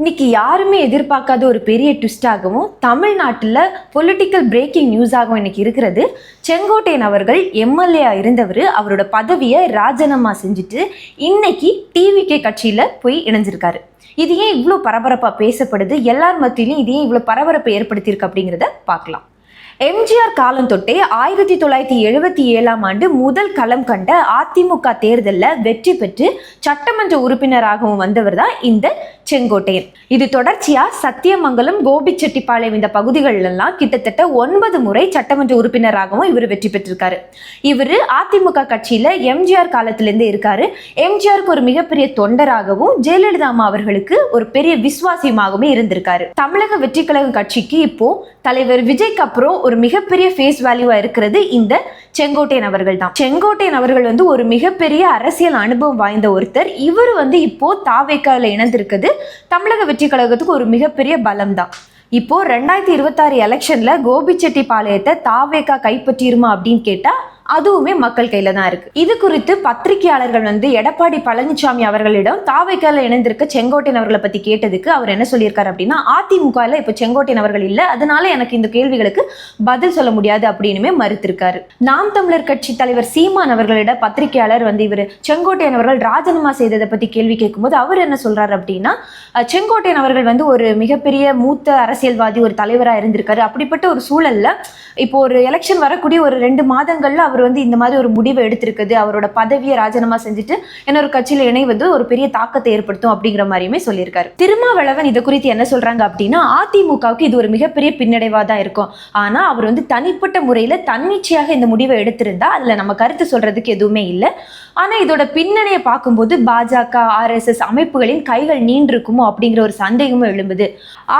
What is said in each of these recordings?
இன்னைக்கு யாருமே எதிர்பார்க்காத ஒரு பெரிய ட்விஸ்டாகவும் தமிழ்நாட்டில் பொலிட்டிக்கல் பிரேக்கிங் நியூஸாகவும் இன்னைக்கு இருக்கிறது. செங்கோட்டையன் அவர்கள் எம்எல்ஏ இருந்தவர். அவரோட பதவியை ராஜினாமா செஞ்சுட்டு இன்னைக்கு டிவிகே கட்சியில் போய் இணைஞ்சிருக்காரு. இது ஏன் இவ்வளோ பரபரப்பாக பேசப்படுது? எல்லார் மத்தியிலையும் இது ஏன் இவ்வளோ பரபரப்பை ஏற்படுத்தியிருக்கு அப்படிங்கிறத பார்க்கலாம். எம்ஜிஆர் காலம் தொட்டே ஆயிரத்தி தொள்ளாயிரத்தி எழுபத்தி ஏழாம் ஆண்டு முதல் களம் கண்ட அதிமுக தேர்தலில் வெற்றி பெற்று சட்டமன்ற உறுப்பினராகவும் வந்தவர் தான் இந்த செங்கோட்டையன். இது தொடர்ச்சியா சத்தியமங்கலம் கோபிச்செட்டிப்பாளையம் இந்த பகுதிகளெல்லாம் கிட்டத்தட்ட ஒன்பது முறை சட்டமன்ற உறுப்பினராகவும் இவர் வெற்றி பெற்றிருக்காரு. இவர் அதிமுக கட்சியில எம்ஜிஆர் காலத்திலேருந்து இருக்காரு. எம்ஜிஆருக்கு ஒரு மிகப்பெரிய தொண்டராகவும் ஜெயலலிதா அம்மா அவர்களுக்கு ஒரு பெரிய விசுவாசியமாகவும் இருந்திருக்காரு. தமிழக வெற்றி கழக கட்சிக்கு இப்போ தலைவர் விஜய்க்கு அப்புறம் ஒரு மிகப்பெரிய ஃபேஸ் வேல்யூவா இருக்கிறது இந்த செங்கோட்டையன் அவர்கள் தான். செங்கோட்டையன் அவர்கள் வந்து ஒரு மிகப்பெரிய அரசியல் அனுபவம் வாய்ந்த ஒருத்தர். இவர் வந்து இப்போ தாவேக்கால இணைந்திருக்குது தமிழக வெற்றி கழகத்துக்கு ஒரு மிகப்பெரிய பலம் தான். இப்போ ரெண்டாயிரத்தி இருபத்தாறு எலெக்ஷன்ல கோபிச்செட்டிப்பாளையத்தை தாவேக்கா கைப்பற்றிருமா அப்படின்னு கேட்டா அதுவுமே மக்கள் கையில தான் இருக்கு. இது குறித்து பத்திரிகையாளர்கள் வந்து எடப்பாடி பழனிசாமி அவர்களிடம் தாவைக்கால இணைந்திருக்க செங்கோட்டையன் அவர்களை பத்தி கேட்டதுக்கு அவர் என்ன சொல்லியிருக்காரு அப்படின்னா அதிமுக இப்ப செங்கோட்டையன் அவர்கள் இல்ல. அதனால எனக்கு இந்த கேள்விகளுக்கு பதில் சொல்ல முடியாது அப்படின்னுமே மறுத்திருக்காரு. நாம் தமிழர் கட்சி தலைவர் சீமான் அவர்களிடம் பத்திரிகையாளர் வந்து இவர் செங்கோட்டையன் அவர்கள் ராஜினாமா செய்ததை பத்தி கேள்வி கேட்கும்போது அவர் என்ன சொல்றாரு அப்படின்னா செங்கோட்டையன் அவர்கள் வந்து ஒரு மிகப்பெரிய மூத்த அரசியல்வாதி ஒரு தலைவரா இருந்திருக்காரு. அப்படிப்பட்ட ஒரு சூழல்ல இப்போ ஒரு எலெக்ஷன் வரக்கூடிய ஒரு ரெண்டு மாதங்கள்ல அவர் அவர் வந்து இந்த மாதிரி ஒரு முடிவை எடுத்திருக்குது அவரோட பதவியை ராஜினாமா செஞ்சுட்டு இன்னொரு கட்சியில் இணைவது ஒரு பெரிய தாக்கத்தை ஏற்படுத்தும் அப்படிங்கிற மாதிரியுமே சொல்லியிருக்காரு. திருமாவளவன் இதை குறித்து என்ன சொல்றாங்க அப்படின்னா அதிமுகவுக்கு இது ஒரு மிகப்பெரிய பின்னடைவா தான் இருக்கும். ஆனா அவர் வந்து தனிப்பட்ட முறையில தன்னிச்சையாக இந்த முடிவை எடுத்திருந்தா அதுல நம்ம கருத்து சொல்றதுக்கு எதுவுமே இல்லை. ஆனா இதோட பின்னணியை பார்க்கும்போது பாஜக ஆர்எஸ்எஸ் அமைப்புகளின் கைகள் நீண்டிருக்குமோ அப்படிங்கிற ஒரு சந்தேகமும் எழும்புது.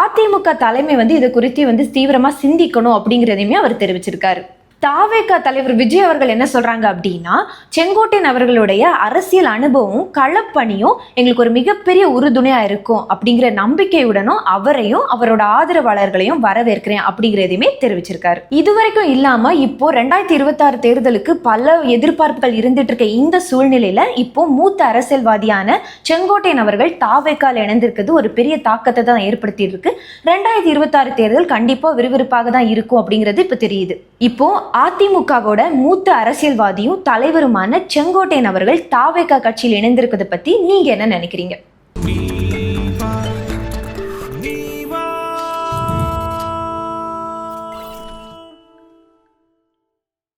அதிமுக தலைமை வந்து இதை குறித்து வந்து தீவிரமா சிந்திக்கணும் அப்படிங்கிறதையுமே அவர் தெரிவிச்சிருக்காரு. தாவேகா தலைவர் விஜய் அவர்கள் என்ன சொல்றாங்க அப்படின்னா செங்கோட்டையன் அவர்களுடைய அரசியல் அனுபவம் களப்பணியும் எங்களுக்கு ஒரு மிகப்பெரிய உறுதுணையா இருக்கும் அப்படிங்கிற நம்பிக்கையுடனும் அவரையும் அவரோட ஆதரவாளர்களையும் வரவேற்கிறேன் அப்படிங்கிறதையுமே தெரிவிச்சிருக்காரு. இதுவரைக்கும் இல்லாம இப்போ ரெண்டாயிரத்தி இருபத்தாறு தேர்தலுக்கு பல எதிர்பார்ப்புகள் இருந்துட்டு இருக்க இந்த சூழ்நிலையில இப்போ மூத்த அரசியல்வாதியான செங்கோட்டையன் அவர்கள் தாவேக்கால் இணைந்திருக்கிறது ஒரு பெரிய தாக்கத்தை தான் ஏற்படுத்தி இருக்கு. ரெண்டாயிரத்தி இருபத்தாறு தேர்தல் கண்டிப்பா விறுவிறுப்பாக தான் இருக்கும் அப்படிங்கிறது இப்போ தெரியுது. இப்போ அதிமுகவோட மூத்த அரசியல்வாதியும் தலைவருமான செங்கோட்டையன் அவர்கள் தாவேக்கா கட்சியில் இணைந்திருக்கிறது பத்தி நீங்க என்ன நினைக்கிறீங்க?